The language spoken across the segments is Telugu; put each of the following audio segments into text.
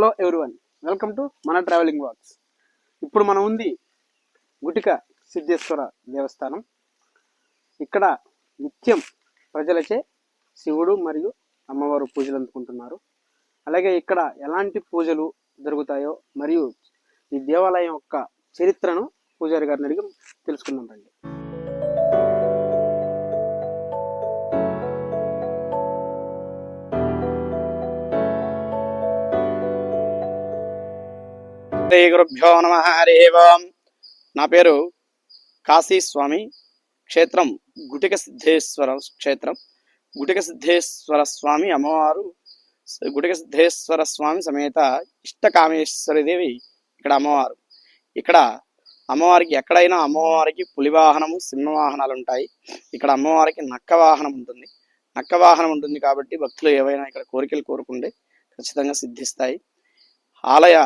హలో ఎవ్రీవన్ వెల్కమ్ టు మన ట్రావెలింగ్ వాక్స్ ఇప్పుడు మనం ఉంది గుటిక సిద్ధేశ్వర దేవస్థానం. ఇక్కడ నిత్యం ప్రజలచే శివుడు మరియు అమ్మవారు పూజలు అందుకుంటున్నారు. అలాగే ఇక్కడ ఎలాంటి పూజలు జరుగుతాయో మరియు ఈ దేవాలయం యొక్క చరిత్రను పూజారి గారిని అడిగి తెలుసుకుందాం రండి. శ్రీ గురుభ్యో నమ హరి ఓం. నా పేరు కాశీ స్వామి క్షేత్రం గుటిక సిద్ధేశ్వర క్షేత్రం. గుటిక సిద్ధేశ్వర స్వామి అమ్మవారు గుటిక సిద్ధేశ్వర స్వామి సమేత ఇష్టకామేశ్వరి దేవి ఇక్కడ అమ్మవారు. ఇక్కడ అమ్మవారికి ఎక్కడైనా అమ్మవారికి పులి వాహనము సింహ వాహనాలు ఉంటాయి. ఇక్కడ అమ్మవారికి నక్క వాహనం ఉంటుంది. నక్క వాహనం ఉంటుంది కాబట్టి భక్తులు ఏవైనా ఇక్కడ కోరికలు కోరుకుంటే ఖచ్చితంగా సిద్ధిస్తాయి. ఆలయ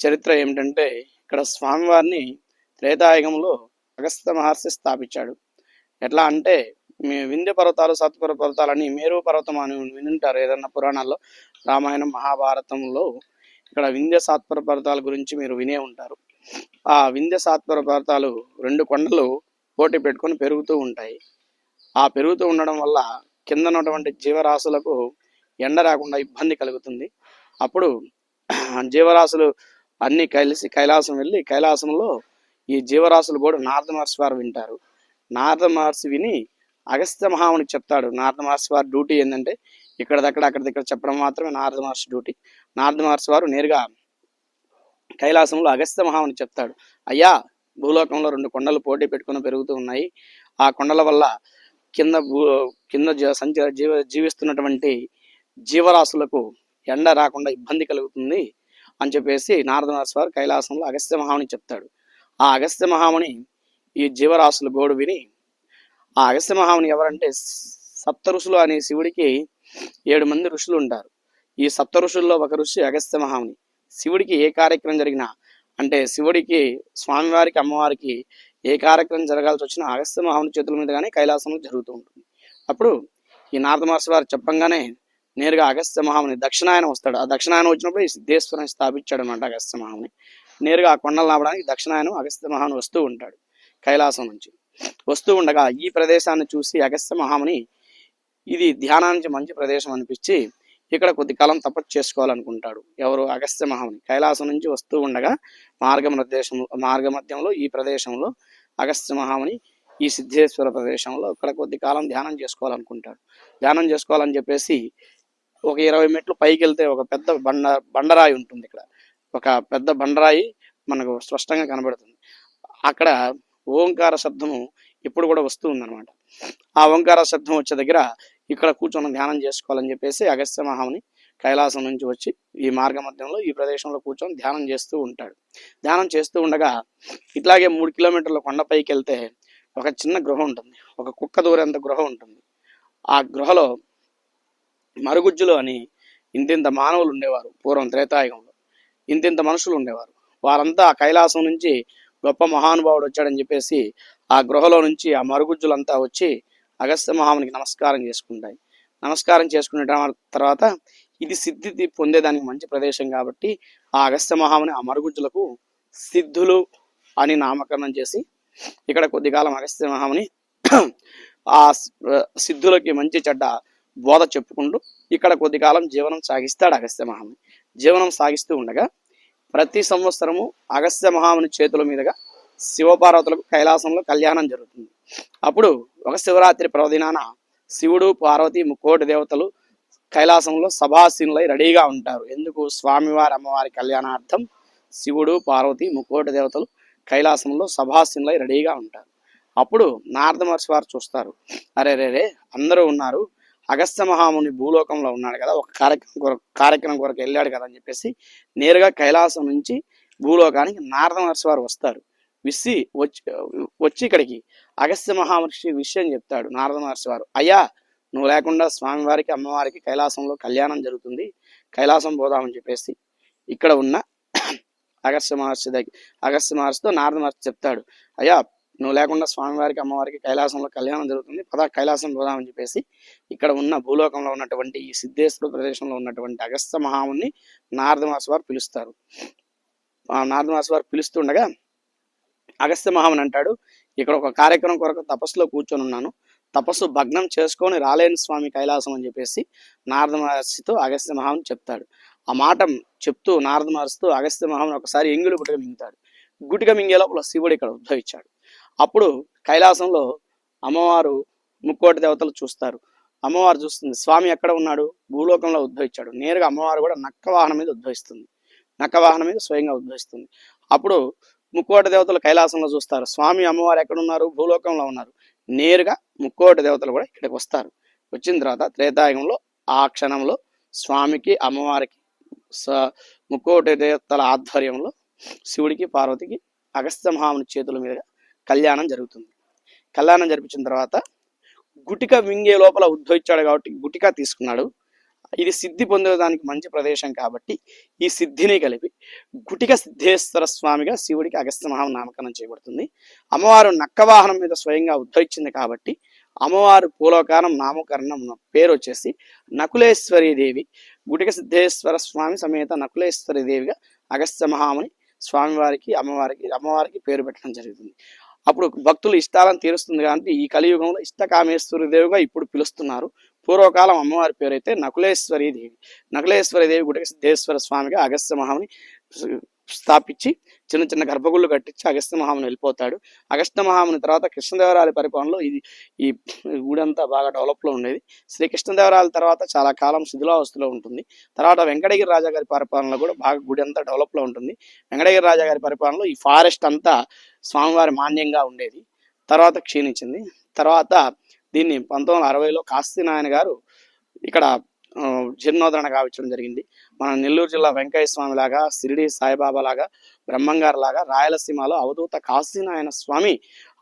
చరిత్ర ఏమిటంటే ఇక్కడ స్వామివారిని త్రేతాయుగంలో అగస్త్య మహర్షి స్థాపించాడు. ఎట్లా అంటే మీ వింధ్య పర్వతాలు సత్పుర పర్వతాలని మేరు పర్వతం అని వినుంటారు ఏదన్నా పురాణాల్లో. రామాయణం మహాభారతంలో ఇక్కడ వింధ్య సాత్పుర పర్వతాల గురించి మీరు వినే ఉంటారు. ఆ వింధ్య సాత్పుర పర్వతాలు రెండు కొండలు పోటీ పెట్టుకొని పెరుగుతూ ఉంటాయి. ఆ పెరుగుతూ ఉండడం వల్ల కింద ఉన్నటువంటి జీవరాశులకు ఎండ రాకుండా ఇబ్బంది కలుగుతుంది. అప్పుడు జీవరాశులు అన్ని కలిసి కైలాసం వెళ్ళి కైలాసంలో ఈ జీవరాశులు కూడా నారద మహర్షి వారు వింటారు. నారద మహర్షి విని అగస్త్య మహామునికి చెప్తాడు. నారద మహర్షి వారి డ్యూటీ ఏంటంటే ఇక్కడ దగ్గర అక్కడ దగ్గర చెప్పడం మాత్రమే నారద మహర్షి డ్యూటీ. నారద మహర్షి వారు నేరుగా కైలాసంలో అగస్త్య మహాముని చెప్తాడు. అయ్యా భూలోకంలో రెండు కొండలు పోటీ పెట్టుకుని పెరుగుతూ ఉన్నాయి. ఆ కొండల వల్ల కింద భూ కింద సంచ జీవ జీవిస్తున్నటువంటి జీవరాశులకు ఎండ రాకుండా ఇబ్బంది కలుగుతుంది. అని చెప్పేసి నారద మహర్షి కైలాసంలో అగస్త్య మహాముని చెప్తాడు. ఆ అగస్త్య మహాముని ఈ జీవరాశుల గోడు విని ఆ అగస్త్య మహాముని ఎవరంటే సప్త ఋషులు అనే శివుడికి ఏడు మంది ఋషులు ఉంటారు. ఈ సప్త ఋషుల్లో ఒక ఋషి అగస్త్య మహాముని. శివుడికి ఏ కార్యక్రమం జరిగినా అంటే శివుడికి స్వామివారికి అమ్మవారికి ఏ కార్యక్రమం జరగాల్సి వచ్చినా అగస్త్య మహాముని చేతుల కానీ కైలాసంలో జరుగుతూ ఉంటుంది. అప్పుడు ఈ నారద మహర్షి వారు చెప్పంగానే నేరుగా అగస్త్య మహాముని దక్షిణాయన వస్తాడు. ఆ దక్షిణాయన వచ్చినప్పుడు ఈ సిద్ధేశ్వరుని స్థాపించాడు అనమాట అగస్త్య మహాముని. నేరుగా ఆ కొండలు నాపడానికి దక్షిణాయనం అగస్త్య మహాముని వస్తూ ఉంటాడు కైలాసం నుంచి. వస్తూ ఉండగా ఈ ప్రదేశాన్ని చూసి అగస్త్య మహాముని ఇది ధ్యానానికి మంచి ప్రదేశం అనిపించి ఇక్కడ కొద్ది కాలం తపస్సు చేసుకోవాలనుకుంటాడు. ఎవరు? అగస్త్య మహాముని. కైలాసం నుంచి వస్తూ ఉండగా మార్గ ప్రదేశం మార్గ మధ్యంలో ఈ ప్రదేశంలో అగస్త్య మహాముని ఈ సిద్ధేశ్వర ప్రదేశంలో ఇక్కడ కొద్ది కాలం ధ్యానం చేసుకోవాలనుకుంటాడు. ధ్యానం చేసుకోవాలని చెప్పేసి ఒక ఇరవై మెట్లు పైకి వెళ్తే ఒక పెద్ద బండ బండరాయి ఉంటుంది ఇక్కడ. ఒక పెద్ద బండరాయి మనకు స్పష్టంగా కనబడుతుంది. అక్కడ ఓంకార శబ్దము ఇప్పుడు కూడా వస్తూ ఉందన్నమాట. ఆ ఓంకార శబ్దం వచ్చే దగ్గర ఇక్కడ కూర్చొని ధ్యానం చేసుకోవాలని చెప్పేసి అగస్త్య మహాముని కైలాసం నుంచి వచ్చి ఈ మార్గ మధ్యంలో ఈ ప్రదేశంలో కూర్చొని ధ్యానం చేస్తూ ఉంటాడు. ధ్యానం చేస్తూ ఉండగా ఇట్లాగే మూడు కిలోమీటర్ల కొండపైకి వెళ్తే ఒక చిన్న గృహ ఉంటుంది. ఒక కుక్క దూరేంత గృహ ఉంటుంది. ఆ గృహలో మరుగుజ్జులు అని ఇంతింత మానవులు ఉండేవారు పూర్వం త్రేతాయుగంలో. ఇంతింత మనుషులు ఉండేవారు. వారంతా ఆ కైలాసం నుంచి గొప్ప మహానుభావుడు వచ్చాడని చెప్పేసి ఆ గృహలో నుంచి ఆ మరుగుజ్జులంతా వచ్చి అగస్త్య మహామునికి నమస్కారం చేసుకుంటాయి. నమస్కారం చేసుకునే తర్వాత ఇది సిద్ధి పొందేదానికి మంచి ప్రదేశం కాబట్టి ఆ అగస్త్య మహాముని ఆ మరుగుజ్జులకు సిద్ధులు అని నామకరణం చేసి ఇక్కడ కొద్ది కాలం అగస్త్య మహాముని ఆ సిద్ధులకి మంచి చెడ్డ బోధ చెప్పుకుంటూ ఇక్కడ కొద్ది కాలం జీవనం సాగిస్తాడు అగస్త్య మహాముని. జీవనం సాగిస్తూ ఉండగా ప్రతి సంవత్సరము అగస్త్య మహాముని చేతుల మీదుగా శివపార్వతులకు కైలాసంలో కళ్యాణం జరుగుతుంది. అప్పుడు ఒక శివరాత్రి పర్వదినాన శివుడు పార్వతి ముక్కోటి దేవతలు కైలాసంలో సభాసీనులై రెడీగా ఉంటారు. ఎందుకు? స్వామివారి అమ్మవారి కళ్యాణార్థం శివుడు పార్వతి ముక్కోటి దేవతలు కైలాసంలో సభాసీనులై రెడీగా ఉంటారు. అప్పుడు నారద మహర్షి వారు చూస్తారు. అరే రే రే అందరూ ఉన్నారు. అగస్త్య మహాముని భూలోకంలో ఉన్నాడు కదా ఒక కార్యక్రమం కొరకు కార్యక్రమం కొరకు వెళ్ళాడు కదా అని చెప్పేసి నేరుగా కైలాసం నుంచి భూలోకానికి నారద మహర్షి వారు వస్తారు. విసి వచ్చి వచ్చి ఇక్కడికి. అగస్త్య మహామహర్షి విషయం చెప్తాడు నారద మహర్షి వారు. అయ్యా నువ్వు లేకుండా స్వామివారికి అమ్మవారికి కైలాసంలో కళ్యాణం జరుగుతుంది కైలాసం పోదామని చెప్పేసి ఇక్కడ ఉన్న అగస్త్య మహర్షి దగ్గర అగస్త్య మహర్షితో నారద మహర్షి చెప్తాడు. అయ్యా నువ్వు లేకుండా స్వామివారికి అమ్మవారికి కైలాసంలో కళ్యాణం జరుగుతుంది. పదా కైలాసం పోదామని చెప్పేసి ఇక్కడ ఉన్న భూలోకంలో ఉన్నటువంటి ఈ సిద్ధేశ్వర ప్రదేశంలో ఉన్నటువంటి అగస్త్య మహాముని నారదమాస వారు పిలుస్తారు. ఆ వారు పిలుస్తుండగా అగస్త్య మహాముని అంటాడు ఇక్కడ ఒక కార్యక్రమం కొరకు తపస్సులో కూర్చొని ఉన్నాను. తపస్సు భగ్నం చేసుకొని రాలేని స్వామి కైలాసం అని చెప్పేసి నారద మహర్షితో అగస్త్య మహాముని చెప్తాడు. ఆ మాట చెప్తూ నారద మహర్షితో అగస్త్య మహాముని ఒకసారి ఎంగులు గుటిక మింగుతాడు. గుటిక మింగే లోపల శివుడు ఇక్కడ ఉద్భవించాడు అప్పుడు కైలాసంలో అమ్మవారు ముక్కోటి దేవతలు చూస్తారు. అమ్మవారు చూస్తుంది స్వామి ఎక్కడ ఉన్నాడు? భూలోకంలో ఉద్భవించాడు. నేరుగా అమ్మవారు కూడా నక్క వాహనం మీద ఉద్భవిస్తుంది. నక్క వాహనం మీద స్వయంగా ఉద్భవిస్తుంది. అప్పుడు ముక్కోటి దేవతలు కైలాసంలో చూస్తారు స్వామి అమ్మవారు ఎక్కడ ఉన్నారు? భూలోకంలో ఉన్నారు. నేరుగా ముక్కోటి దేవతలు కూడా ఇక్కడికి వస్తారు. వచ్చిన తర్వాత త్రేతాయుగంలో ఆ క్షణంలో స్వామికి అమ్మవారికి స- ముక్కోటి దేవతల ఆధ్వర్యంలో శివుడికి పార్వతికి అగస్త్య మహాముని చేతుల మీదుగా కళ్యాణం జరుగుతుంది. కళ్యాణం జరిపించిన తర్వాత గుటిక మింగే లోపల ఉద్భవించాడు కాబట్టి గుటిక తీసుకున్నాడు. ఇది సిద్ధి పొందేదానికి మంచి ప్రదేశం కాబట్టి ఈ సిద్ధిని కలిపి గుటిక సిద్ధేశ్వర స్వామిగా శివుడికి అగస్త్య మహాముని నామకరణం చేయబడుతుంది. అమ్మవారు నక్క వాహనం మీద స్వయంగా ఉద్భవించింది కాబట్టి అమ్మవారు పూలకారం నామకరణం పేరు వచ్చేసి నకులేశ్వరి దేవి. గుటిక సిద్ధేశ్వర స్వామి సమేత నకులేశ్వరి దేవిగా అగస్త్య మహాముని స్వామివారికి అమ్మవారికి అమ్మవారికి పేరు పెట్టడం జరుగుతుంది. అప్పుడు భక్తులు ఇష్టాలను తీరుస్తుంది కాబట్టి ఈ కలియుగంలో ఇష్టకామేశ్వరి దేవిగా ఇప్పుడు పిలుస్తున్నారు. పూర్వకాలం అమ్మవారి పేరు అయితే నకులేశ్వరి దేవి నకులేశ్వరి దేవి గుటిక సిద్ధేశ్వర స్వామిగా అగస్త్య మహాముని స్థాపించి చిన్న చిన్న గర్భగుళ్ళు కట్టించి అగస్త్య మహాముని వెళ్ళిపోతాడు. అగస్త్య మహాముని తర్వాత కృష్ణదేవరాయల పరిపాలనలో ఇది ఈ గుడి అంతా బాగా డెవలప్లో ఉండేది. శ్రీ కృష్ణదేవరాయల తర్వాత చాలా కాలం శిథిలావస్థలో ఉంటుంది. తర్వాత వెంకటగిరి రాజా గారి పరిపాలనలో కూడా బాగా గుడి అంతా డెవలప్లో ఉంటుంది. వెంకటగిరి రాజా గారి పరిపాలనలో ఈ ఫారెస్ట్ అంతా స్వామివారి మాన్యంగా ఉండేది. తర్వాత క్షీణించింది. తర్వాత దీన్ని పంతొమ్మిది వందల అరవైలో కాశీనారాయణ గారు ఇక్కడ జీర్ణోద్ధరణ కావించడం జరిగింది. మన నెల్లూరు జిల్లా వెంకయ్య స్వామి లాగా షిరిడి సాయిబాబా లాగా బ్రహ్మంగారు లాగా రాయలసీమలో అవధూత కాశీనారాయణ స్వామి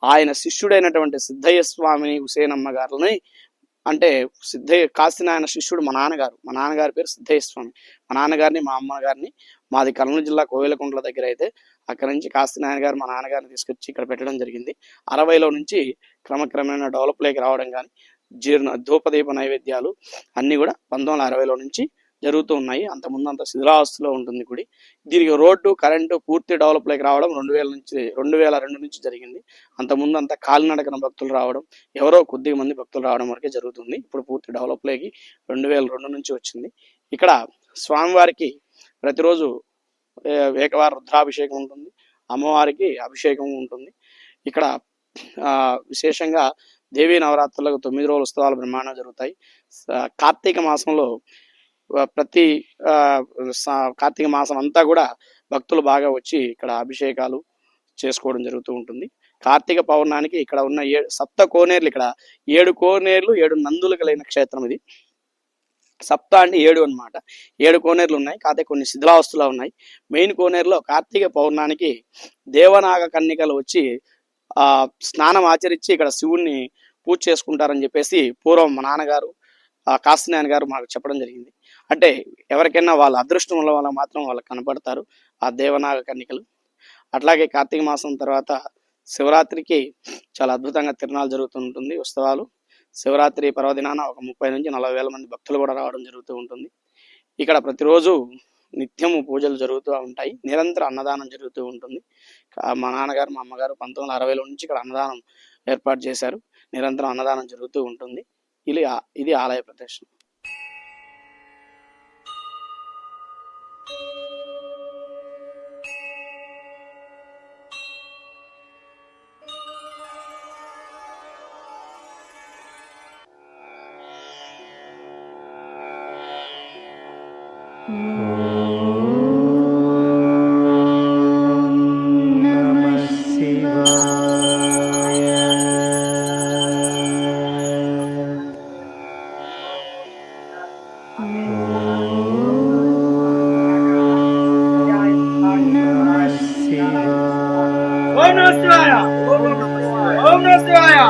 ఆయన శిష్యుడైనటువంటి సిద్ధయ్య స్వామిని హుసేనమ్మ గారిని అంటే సిద్ధయ్య కాశీనారాయణ శిష్యుడు మా నాన్నగారు. మా నాన్నగారి పేరు సిద్ధయ్య స్వామి. మా నాన్నగారిని మా అమ్మగారిని మాది కర్నూలు జిల్లా కోవిలకుంట్ల దగ్గర అయితే అక్కడ నుంచి కాశీనారాయణ గారు మా నాన్నగారిని తీసుకొచ్చి ఇక్కడ పెట్టడం జరిగింది. అరవైలో నుంచి క్రమక్రమేణా డెవలప్లోకి రావడం కానీ జీర్ణ ధూపదీప నైవేద్యాలు అన్నీ కూడా పంతొమ్మిది వందల అరవైలో నుంచి జరుగుతూ ఉన్నాయి. అంత ముందు అంత శిథిలావస్థలో ఉంటుంది గుడి. దీనికి రోడ్డు కరెంటు పూర్తి డెవలప్లోకి రావడం రెండు వేల నుంచి రెండు వేల రెండు నుంచి జరిగింది. అంత ముందు కాలినడకన భక్తులు రావడం ఎవరో కొద్దిగా మంది భక్తులు రావడం వరకే జరుగుతుంది. ఇప్పుడు పూర్తి డెవలప్లోకి రెండు వేల రెండు నుంచి వచ్చింది. ఇక్కడ స్వామివారికి ప్రతిరోజు ఏ- ఏకవార రుద్రాభిషేకం ఉంటుంది. అమ్మవారికి అభిషేకం ఉంటుంది. ఇక్కడ విశేషంగా దేవీ నవరాత్రులకు తొమ్మిది రోజుల ఉత్సవాలు బ్రహ్మాండం జరుగుతాయి. కార్తీక మాసంలో ప్రతి కార్తీక మాసం అంతా కూడా భక్తులు బాగా వచ్చి ఇక్కడ అభిషేకాలు చేసుకోవడం జరుగుతూ ఉంటుంది. కార్తీక పౌర్ణానికి ఇక్కడ ఉన్న ఏడు సప్త కోనేర్లు ఇక్కడ ఏడు కోనేర్లు ఏడు నందులు కలిగిన క్షేత్రం ఇది. సప్త అంటే ఏడు అన్నమాట. ఏడు కోనేర్లు ఉన్నాయి కాకపోతే కొన్ని శిథిలావస్థలో ఉన్నాయి. మెయిన్ కోనేరులో కార్తీక పౌర్ణానికి దేవనాగ కన్నికలు వచ్చి ఆ స్నానం ఆచరించి ఇక్కడ శివుణ్ణి పూజ చేసుకుంటారని చెప్పేసి పూర్వం మా నాన్నగారు ఆ కాశీనాయన గారు మాకు చెప్పడం జరిగింది. అంటే ఎవరికైనా వాళ్ళ అదృష్టం ఉన్న వాళ్ళ మాత్రం వాళ్ళకి కనపడతారు ఆ దేవనాగ కన్నికలు. అట్లాగే కార్తీక మాసం తర్వాత శివరాత్రికి చాలా అద్భుతంగా తిరునాళ్ళు జరుగుతూ ఉంటుంది ఉత్సవాలు. శివరాత్రి పర్వదినాన ఒక ముప్పై నుంచి నలభై వేల మంది భక్తులు కూడా రావడం జరుగుతూ ఉంటుంది. ఇక్కడ ప్రతిరోజు నిత్యము పూజలు జరుగుతూ ఉంటాయి నిరంతర అన్నదానం జరుగుతూ ఉంటుంది. మా నాన్నగారు మా అమ్మగారు పంతొమ్మిది వందల అరవైలో నుంచి ఇక్కడ అన్నదానం ఏర్పాటు చేశారు. నిరంతరం అన్నదానం జరుగుతూ ఉంటుంది. ఇది ఆ- ఇది ఆలయ ప్రదర్శన.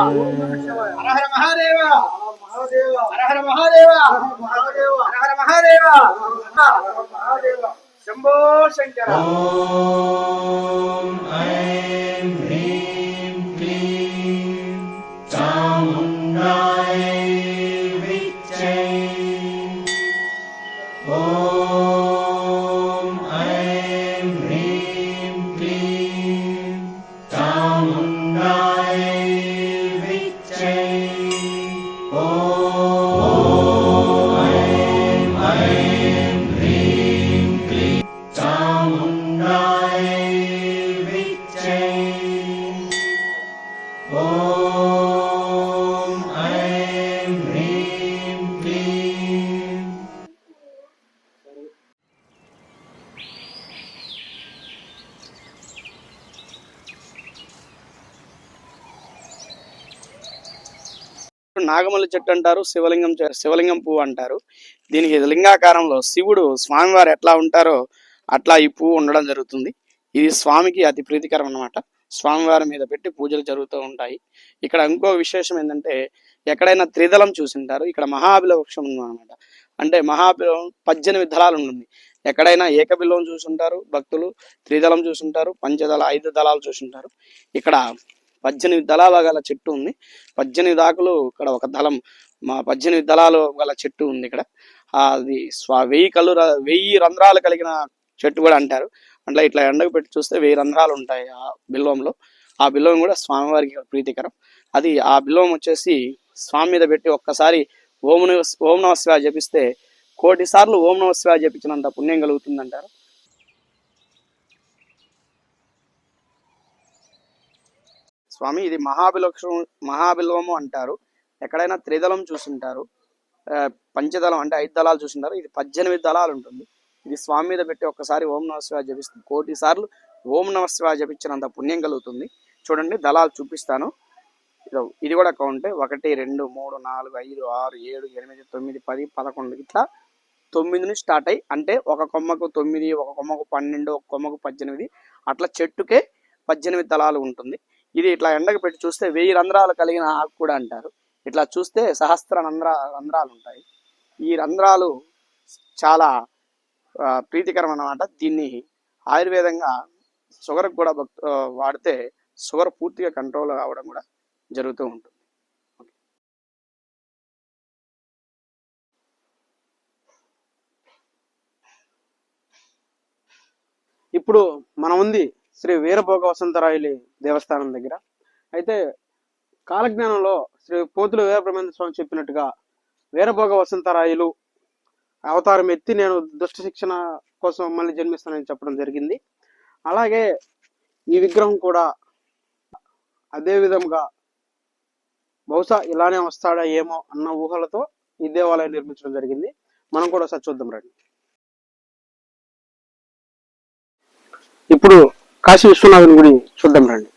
హర హర మహాదేవ. హర హర మహాదేవ. హర హర మహాదేవ. శంభో శంకర. నాగమల్లి చెట్టు అంటారు శివలింగం శివలింగం పువ్వు అంటారు. దీనికి లింగాకారంలో శివుడు స్వామివారు ఎట్లా ఉంటారో అట్లా ఈ పువ్వు ఉండడం జరుగుతుంది. ఇది స్వామికి అతి ప్రీతికరం అన్నమాట. స్వామివారి మీద పెట్టి పూజలు జరుగుతూ ఉంటాయి. ఇక్కడ ఇంకో విశేషం ఏంటంటే ఎక్కడైనా త్రిదళం చూసింటారు. ఇక్కడ మహాబిల వృక్షం ఉందన్నమాట. అంటే మహాబిలం పద్దెనిమిది దళాలు ఉంటుంది. ఎక్కడైనా ఏకబిల్వం చూసుంటారు భక్తులు త్రిదళం చూసుంటారు పంచదళ ఐదు దళాలు చూసుంటారు. ఇక్కడ పద్దెనిమిది దళాల గల చెట్టు ఉంది. పద్దెనిమిది ఆకులు ఇక్కడ ఒక దళం. మా పద్దెనిమిది దళాలు గల చెట్టు ఉంది ఇక్కడ. అది స్వా వెయ్యి కళ్ళు వెయ్యి రంధ్రాలు కలిగిన చెట్టు కూడా అంటారు. అట్లా ఇట్లా ఎండకు పెట్టి చూస్తే వెయ్యి రంధ్రాలు ఉంటాయి ఆ బిల్వంలో. ఆ బిల్వం కూడా స్వామివారికి ప్రీతికరం. అది ఆ బిల్వం వచ్చేసి స్వామి మీద పెట్టి ఒక్కసారి ఓం ఓం నమ శివాయ జపిస్తే కోటి సార్లు ఓం నమ శివాయ జపించినంత పుణ్యం కలుగుతుంది అంటారు స్వామి ఇది మహాబిలక్షం మహాబిల్వము అంటారు. ఎక్కడైనా త్రిదళం చూసుంటారు. పంచదళం అంటే ఐదు దళాలు చూసుంటారు. ఇది పద్దెనిమిది దళాలు ఉంటుంది. ఇది స్వామి మీద పెట్టి ఒక్కసారి ఓం నమ శివాయ జపిస్తుంది కోటి సార్లు ఓం నమ శివాయ జపించినంత పుణ్యం కలుగుతుంది. చూడండి దళాలు చూపిస్తాను. ఇది కూడా కౌంటే. ఒకటి రెండు మూడు నాలుగు ఐదు ఆరు ఏడు ఎనిమిది తొమ్మిది పది పదకొండు ఇట్లా తొమ్మిది నుంచి స్టార్ట్ అయ్యి అంటే ఒక కొమ్మకు తొమ్మిది ఒక కొమ్మకు పన్నెండు ఒక కొమ్మకు పద్దెనిమిది అట్లా చెట్టుకే పద్దెనిమిది దళాలు ఉంటుంది. ఇది ఇట్లా ఎండకు పెట్టి చూస్తే వెయ్యి రంధ్రాలు కలిగిన ఆకు కూడా అంటారు. ఇట్లా చూస్తే సహస్ర రంధ్ర రంధ్రాలు ఉంటాయి. ఈ రంధ్రాలు చాలా ప్రీతికరం అన్నమాట దీన్ని ఆయుర్వేదంగా షుగర్ కూడా వాడితే షుగర్ పూర్తిగా కంట్రోల్ అవ్వడం కూడా జరుగుతూ ఉంటుంది. ఇప్పుడు మనం ఉంది శ్రీ వీరభోగ వసంతరాయలి దేవస్థానం దగ్గర. అయితే కాలజ్ఞానంలో శ్రీ పోతుల వీరబ్రహ్మేంద్ర స్వామి చెప్పినట్టుగా వీరభోగ వసంతరాయలు అవతారం ఎత్తి నేను దుష్ట శిక్షణ కోసం మళ్ళీ జన్మిస్తానని చెప్పడం జరిగింది. అలాగే ఈ విగ్రహం కూడా అదే విధంగా బహుశా ఇలానే వస్తాడా ఏమో అన్న ఊహలతో ఈ దేవాలయం నిర్మించడం జరిగింది. మనం కూడా ఒకసారి చూద్దాం రండి. ఇప్పుడు కాశీ విశ్వనాథుని గుడి చూద్దాం రండి.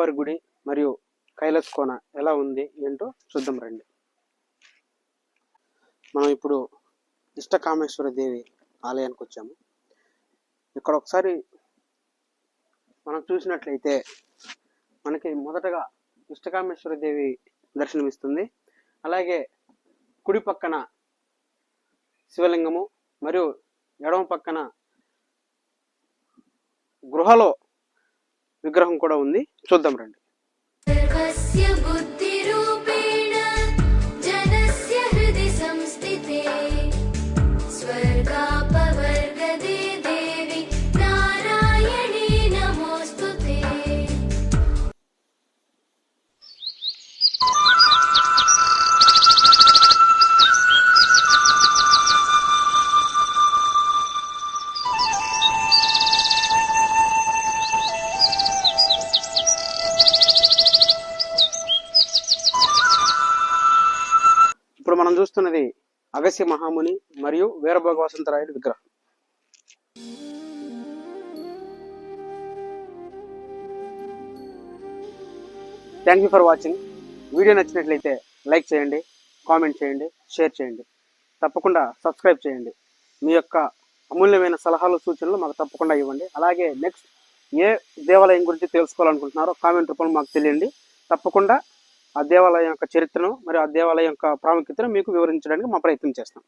అమ్మవారి గుడి మరియు కైలాస్ కోన ఎలా ఉంది ఏంటో చూద్దాం రండి. మనం ఇప్పుడు ఇష్టకామేశ్వర దేవి ఆలయానికి వచ్చాము. ఇక్కడ ఒకసారి మనం చూసినట్లయితే మనకి మొదటగా ఇష్టకామేశ్వర దేవి దర్శనమిస్తుంది. అలాగే కుడి పక్కన శివలింగము మరియు ఎడమ పక్కన గృహలో విగ్రహం కూడా ఉంది. చూద్దాం రండి. అగస్య మహాముని మరియు వీరభోగ వసంతరాయుడు విగ్రహం. Thank you for watching video నచ్చినట్లయితే లైక్ చేయండి కామెంట్ చేయండి షేర్ చేయండి. తప్పకుండా సబ్స్క్రైబ్ చేయండి. మీ యొక్క అమూల్యమైన సలహాలు సూచనలు మాకు తప్పకుండా ఇవ్వండి. అలాగే నెక్స్ట్ ఏ దేవాలయం గురించి తెలుసుకోవాలనుకుంటున్నారో కామెంట్ రూపంలో మాకు తెలియండి. తప్పకుండా ఆ దేవాలయం యొక్క చరిత్రను మరియు ఆ దేవాలయం యొక్క ప్రాముఖ్యతను మీకు వివరించడానికి మా ప్రయత్నం చేస్తాం.